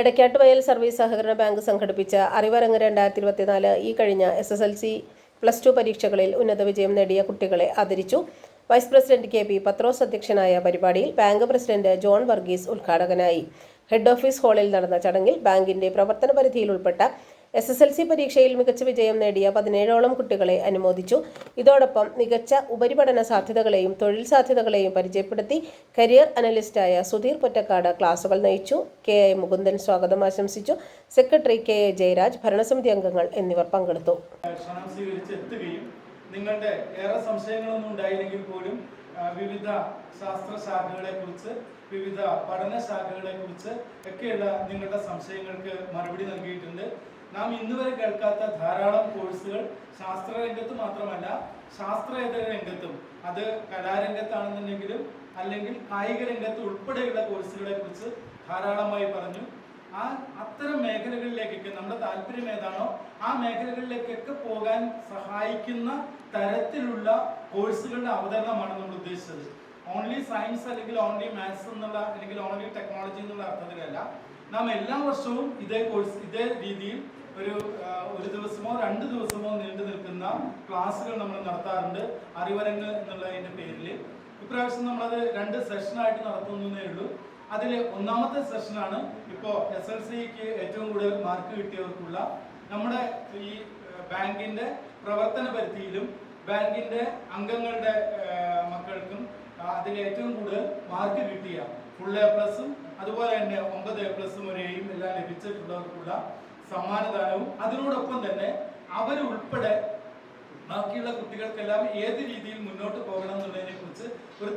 Edakkattuvayal service സഹകരണ bank സംഘടിപ്പിച്ച അറിവരങ്ങ് രണ്ടായിരത്തി ഇരുപത്തിനാല് ഈ കഴിഞ്ഞ S S L C plus two പരീക്ഷകളിൽ ഉന്നത വിജയം നേടിയ കുട്ടികളെ ആദരിച്ചു. Vice president K P Pathrose അധ്യക്ഷനായ പരിപാടിയിൽ ബാങ്ക് പ്രസിഡന്റ് ജോൺ വർഗീസ് ഉദ്ഘാടകനായി. ഹെഡ് ഓഫീസ് ഹാളിൽ നടന്ന ചടങ്ങിൽ ബാങ്കിന്റെ പ്രവർത്തന പരിധിയിൽ ഉൾപ്പെട്ട എസ് എസ് എൽ സി പരീക്ഷയിൽ മികച്ച വിജയം നേടിയ പതിനേഴോളം കുട്ടികളെ അനുമോദിച്ചു. ഇതോടൊപ്പം മികച്ച ഉപരിപഠന സാധ്യതകളെയും തൊഴിൽ സാധ്യതകളെയും പരിചയപ്പെടുത്തി കരിയർ അനലിസ്റ്റായ സുധീർ പൊറ്റക്കാട് ക്ലാസുകൾ നയിച്ചു. കെ എ മുകുന്ദൻ സ്വാഗതം ആശംസിച്ചു. സെക്രട്ടറി കെ എ ജയരാജ് ഭരണസമിതി അംഗങ്ങൾ എന്നിവർ പങ്കെടുത്തു. നിങ്ങളുടെ ഏറെ സംശയങ്ങളൊന്നും ഉണ്ടായില്ലെങ്കിൽ പോലും വിവിധ ശാസ്ത്ര ശാഖകളെ കുറിച്ച് വിവിധ പഠന ശാഖകളെ കുറിച്ച് ഒക്കെയുള്ള നിങ്ങളുടെ സംശയങ്ങൾക്ക് മറുപടി നൽകിയിട്ടുണ്ട്. നാം ഇന്ന് വരെ കേൾക്കാത്ത ധാരാളം കോഴ്സുകൾ ശാസ്ത്ര രംഗത്ത് മാത്രമല്ല ശാസ്ത്രേതര രംഗത്തും അത് കലാരംഗത്താണെന്നുണ്ടെങ്കിലും അല്ലെങ്കിൽ കായിക രംഗത്ത് ഉൾപ്പെടെയുള്ള കോഴ്സുകളെ കുറിച്ച് ധാരാളമായി പറഞ്ഞു. ആ അത്തരം മേഖലകളിലേക്കൊക്കെ നമ്മുടെ താല്പര്യം ഏതാണോ ആ മേഖലകളിലേക്കൊക്കെ പോകാൻ സഹായിക്കുന്ന തരത്തിലുള്ള കോഴ്സുകളുടെ അവതരണമാണ് നമ്മൾ ഉദ്ദേശിച്ചത്. ഓൺലി സയൻസ് അല്ലെങ്കിൽ ഓൺലി മാത്സ് എന്നുള്ള അല്ലെങ്കിൽ ഓൺലി ടെക്നോളജി എന്നുള്ള അർത്ഥത്തിലല്ല. നാം എല്ലാ വർഷവും ഇതേ കോഴ്സ് ഇതേ രീതിയിൽ ഒരു ഒരു ദിവസമോ രണ്ട് ദിവസമോ നീണ്ടു നിൽക്കുന്ന ക്ലാസ്സുകൾ നമ്മൾ നടത്താറുണ്ട്. അറിവരങ്ങ് എന്നുള്ളതിന്റെ പേരിൽ. ഇപ്രാവശ്യം നമ്മളത് രണ്ട് സെഷനായിട്ട് നടത്തുന്നതേ ഉള്ളൂ. അതിൽ ഒന്നാമത്തെ സെഷനാണ് ഇപ്പോൾ എസ് എൽ സിക്ക് ഏറ്റവും കൂടുതൽ മാർക്ക് കിട്ടിയവർക്കുള്ള നമ്മുടെ ഈ ബാങ്കിന്റെ പ്രവർത്തന പരിധിയിലും ബാങ്കിന്റെ അംഗങ്ങളുടെ മക്കൾക്കും അതിൽ ഏറ്റവും കൂടുതൽ മാർക്ക് കിട്ടിയ ഫുൾ എ പ്ലസും അതുപോലെ തന്നെ ഒമ്പത് എ പ്ലസും ഒരു എയും എല്ലാം ലഭിച്ചിട്ടുള്ളവർക്കുള്ള സമ്മാനദാനവും അതിനോടൊപ്പം തന്നെ അവരുൾപ്പെടെ ബാക്കിയുള്ള കുട്ടികൾക്കെല്ലാം ഏത് രീതിയിൽ മുന്നോട്ട് പോകണം എന്നുള്ളതിനെ കുറിച്ച് ഒരു